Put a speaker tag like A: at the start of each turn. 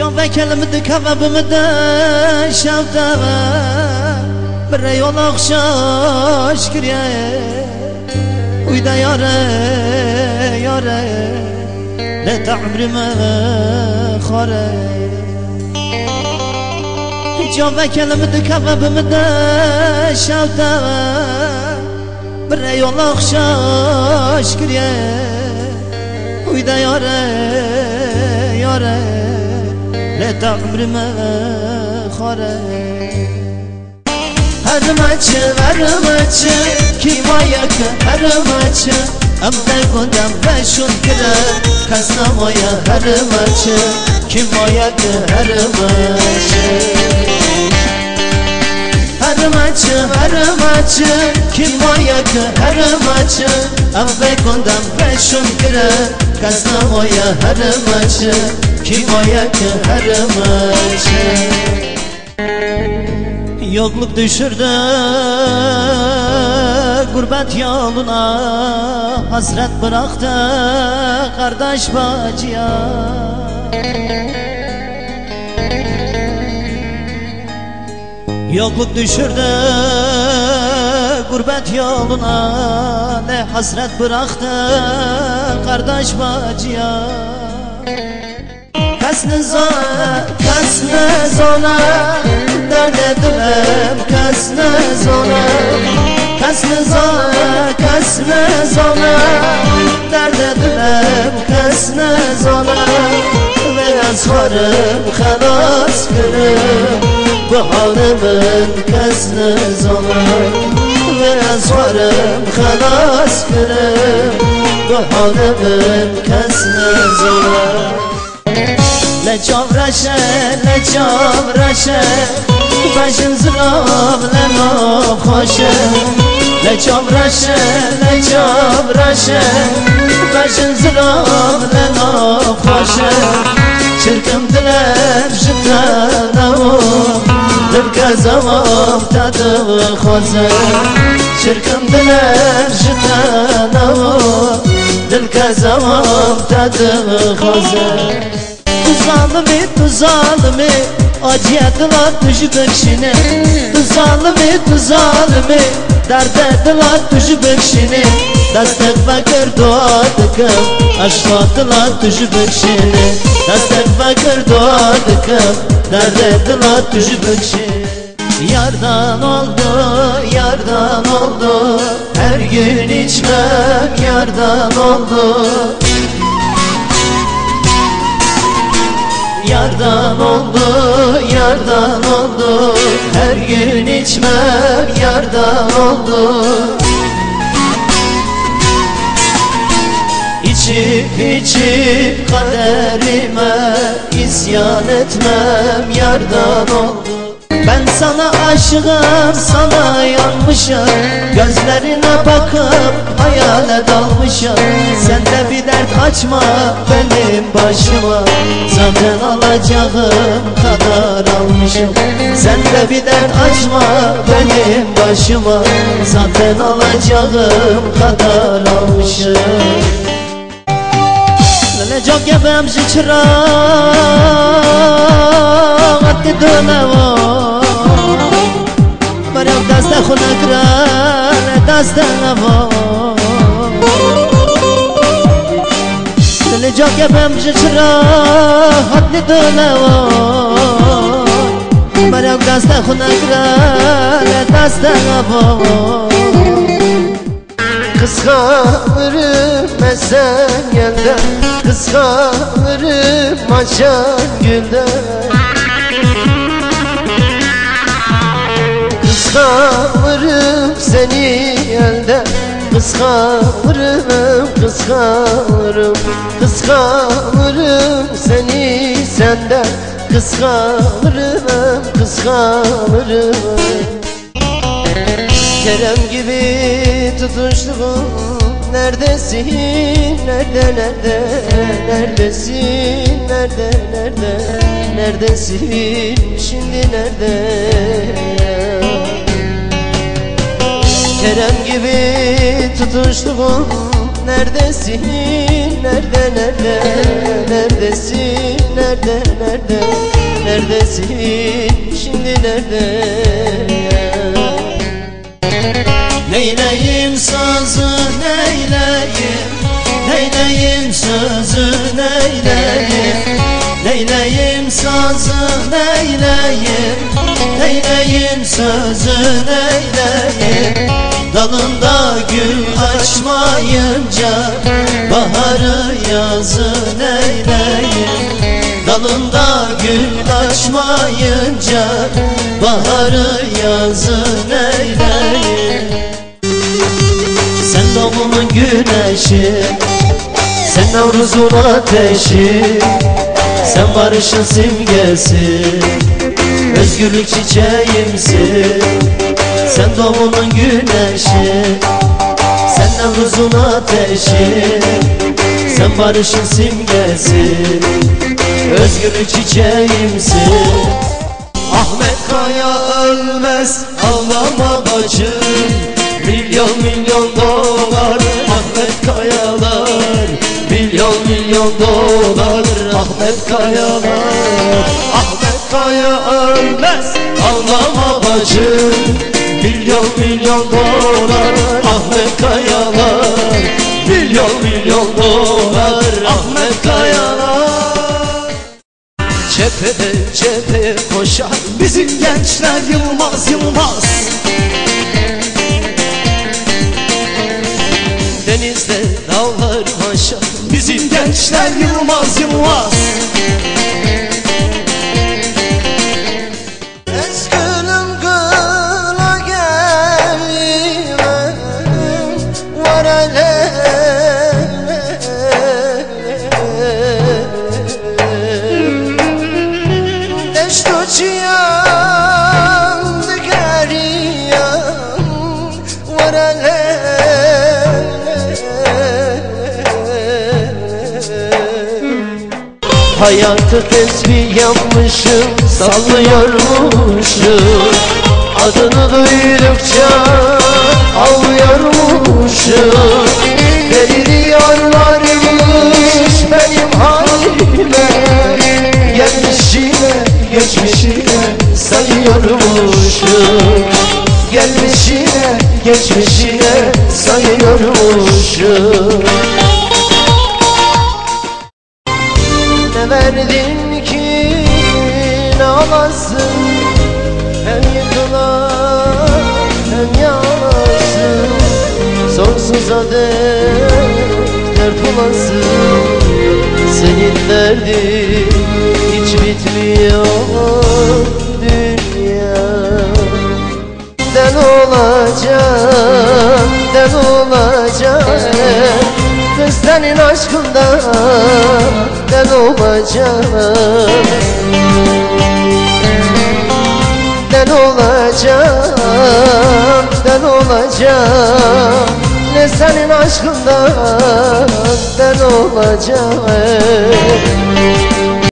A: جان و کلمه که بمده شوته بره یول اخشاش کریه ویده یاره یاره لتا عمری ما خاره جان و کلمه که بمده شوته بره یول اخشاش کریه ویده یاره یاره عمری ما هر مچه هر مچه کی مایک هر مچه ام در گندم بشون کرد کس نمایه هر مچه کی مایک هر مچه هر مچه هر مچه کی مایک هر مچه ام در گندم بشون کرد کس نمایه هر مچه kifaya ki her Yokluk düşürdü gurbet yoluna Hasret bıraktı kardeş bacıya. Yokluk düşürdü gurbet yoluna Ne hasret bıraktı kardeş bacıya. Kasne zona, kasne zona Derde dilem kasne zona Kasne zona, kasne zona Derde dilem kasne zona Ve azvarım halas gülüm. Bu halimin kasne zona Ve azvarım halas gülüm. Bu halimin lecią w rasie, lecią w rasie Kubasin znów leno w chosie Lecią w rasie, lecią w rasie Kubasin znów leno w chosie Çirkin dile jibta navu tu zalimi Acıyadılar tuşu bekşini Tu zalimi, tu zalimi Dert ettiler tuşu bekşini Destek fakir dua dıkım Aşkattılar tuşu bekşini Destek fakir dua dıkım Dert ettiler tuşu bekşini Yardan oldu, yardan oldu. Her gün içmem yardan oldu Yardan oldu, yardan oldu. Her gün içmem yardan oldu. İçip içip kaderime isyan etmem yardan oldu. Ben sana aşığım, sana yanmışım. Gözlerine bakıp hayale dalmışım. Sen de bir dert açma benim başıma. Zaten alacağım kadar almışım. Sen de bir dert açma benim başıma. Zaten alacağım kadar almışım. Lele çok yapayım şu çırağı Hatta döne var Barım dasta hunakra Dasta var دل جا که بمشه چرا حد دلوا برم دست خونه کرد دست نوا Kıskanırım esen yelden Kıskanırım açan gülden Kıskanırım seni elden Kıskanırım, kıskanırım Kıskanırım seni senden. Kıskanırım, kıskanırım. Kerem gibi tutuştuğum Neredesin, nerede, nerede? Neredesin, nerede, nerede? Neredesin, şimdi nerede Kerem gibi tutuştuğum Neredesin, nerede, nerede? Neredesin, nerede nerede? Nerede Neredesin? Şimdi nerede? Neyleyim sazı neyleyim? Neyleyim sözü neyleyim? Neyleyim sazı neyleyim? Neyleyim sözü neyleyim Dalında gül açmayınca Baharı yazı neyleyim Dalında gül açmayınca Baharı yazı neyleyim Sen doğumun güneşi Sen Nevruz'un ateşi Sen barışın simgesi Özgürlük çiçeğimsin Sen doğumun güneşi Sen Nevruz'un ateşi. Sen barışın simgesi Özgürlük çiçeğimsin. Ahmet Kaya ölmez ağlama bacım. Milyon milyon dolar Ahmet Kayalar. Milyon milyon dolar Ahmet Kayalar. Ahmet Kaya ölmez ağlama bacım Milyon milyon dolar Ahmet Kayalar. Milyon milyon dolar Ahmet Kayalar. Cephede cepheye koşar Bizim gençler Yılmaz Yılmaz. Denizde dağlar aşar Bizim gençler Yılmaz Yılmaz Hayatı tesbih yapmışım Sallıyormuşum. Adını duydukça Ağlıyormuşum. Deli diyarlarmış benim halime Gelmişine geçmişine sayıyormuşum. Gelmişine geçmişine sayıyormuşum verdin ki ne alasın Hem yıkılan hem yalasın Sonsuza dek dert olasın Senin derdin hiç bitmiyor dünya Den olacak, den olacak? Kız senin aşkından den olacak Den olacak, den olacak Ne senin aşkından den olacak